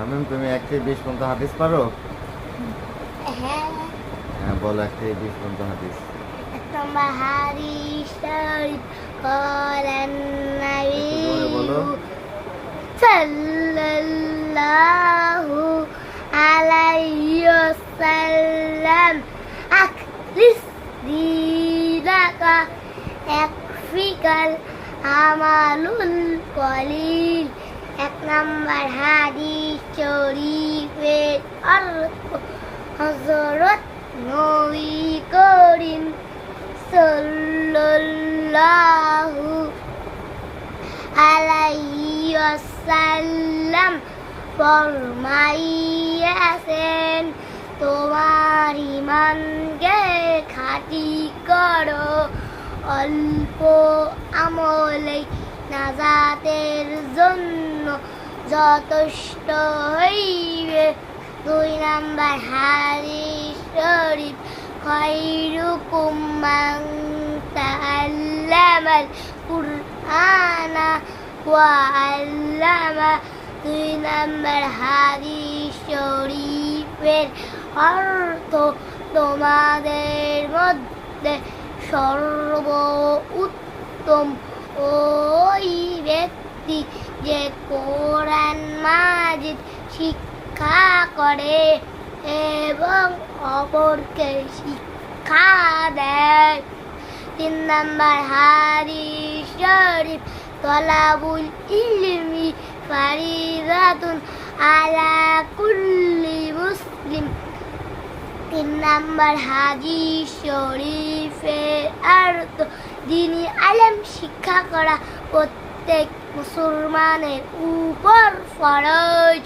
মামিম তুমি এক থেকে বিশ পর্যন্ত হাদিস পারো? হ্যাঁ।, হ্যাঁ বলো এক থেকে বিশ পর্যন্ত হাদিস। সাল্লাল্লাহু আলাইহি ওয়াসাল্লাম আকলিস দিনাকা একফিকাল আমালুল কলিল। এক নাম্বার হাদিস। শরীফের অর্থ হজরত নবী করিম সাল্লাল্লাহু আলাইহি ওয়াসাল্লাম ফরমাইয়াছেন তোমার ইমানকে খাঁটি করো অল্প আমলে নাজাতের জন্য যথেষ্ট হইবে। দুই নাম্বার হাদিস শরীফ, খৈরুকুম মান তাআল্লামাল কুরআনা ওয়া আল্লামা। দুই নাম্বার হাদিস শরীফের অর্থ তোমাদের মধ্যে সর্ব উত্তম ওই ব্যক্তি যে কোরআন মাজিদ শিক্ষা করে এবং অপরকে শিক্ষা দেয়, তিন নম্বর হাদিস শরীফ, তলাবুল ইলমি ফারিদাতুন আলা কুল্লি মুসলিম। তিন নম্বর হাদিস শরীফের অর্থ দিনী আলেম শিক্ষা করা প্রত্যেক মুসলমানের উপর ফরজ।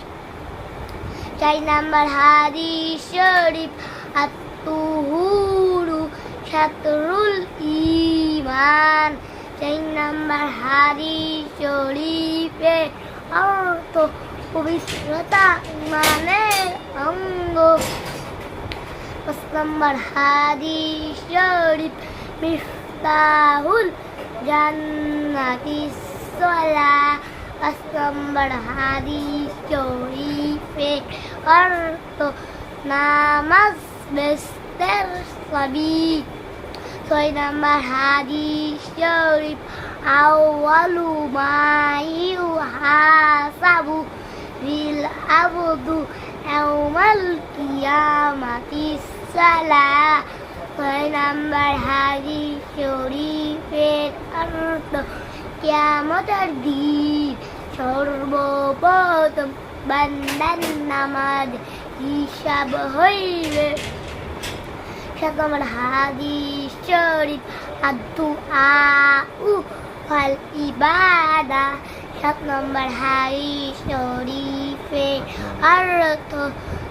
চার নাম্বার হাদিস শরীফ আত্মহুরু শাতরুল ইমান চার নাম্বার হাদিস শরীফের অর্থ, পবিত্রতা ইমানের অঙ্গ। পাঁচ নম্বর হাদিস শরীফ, মিফতাহুল জান্নাতি পাঁচ নম্বর হাদিস শরীফে অর্থ নামাজ বেস্তের সবই ছয় নম্বর হাদিস শরীফ আউয়ালু মাইউ হাসাবু বিল আবদু ইয়াউমাল কিয়ামাতি সালা ছয় নম্বর হাদিস শরীফের অর্থ কিয়ামতের দিন। সর্বপ্রথম বান্দার নামাজ হিসাব হইবে। সাত নম্বর হাদিস শরীফ আদু আউ ফাল ইবাদা। সাত নম্বর হাদিস শরীফে অর্থ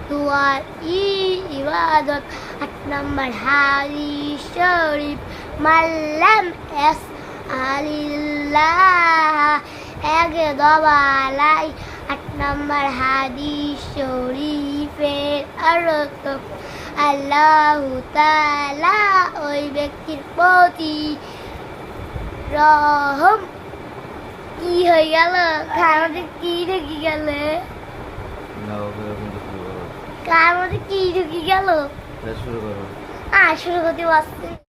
দুয়ার ই ইবাদত। আট নম্বর হাদিস শরীফ মাল্লাম আলিল্লাহ এক দবালাই আট নম্বর হাদিস শরীফের অর্থ আল্লাহ তাআলা ওই ব্যক্তির প্রতি রহম। কি হয়ে গেল? কার মধ্যে কি ঢুকে গেল? করো মধ্যে কি ঢুকে গেল? শুরু শুরু করতে পারছি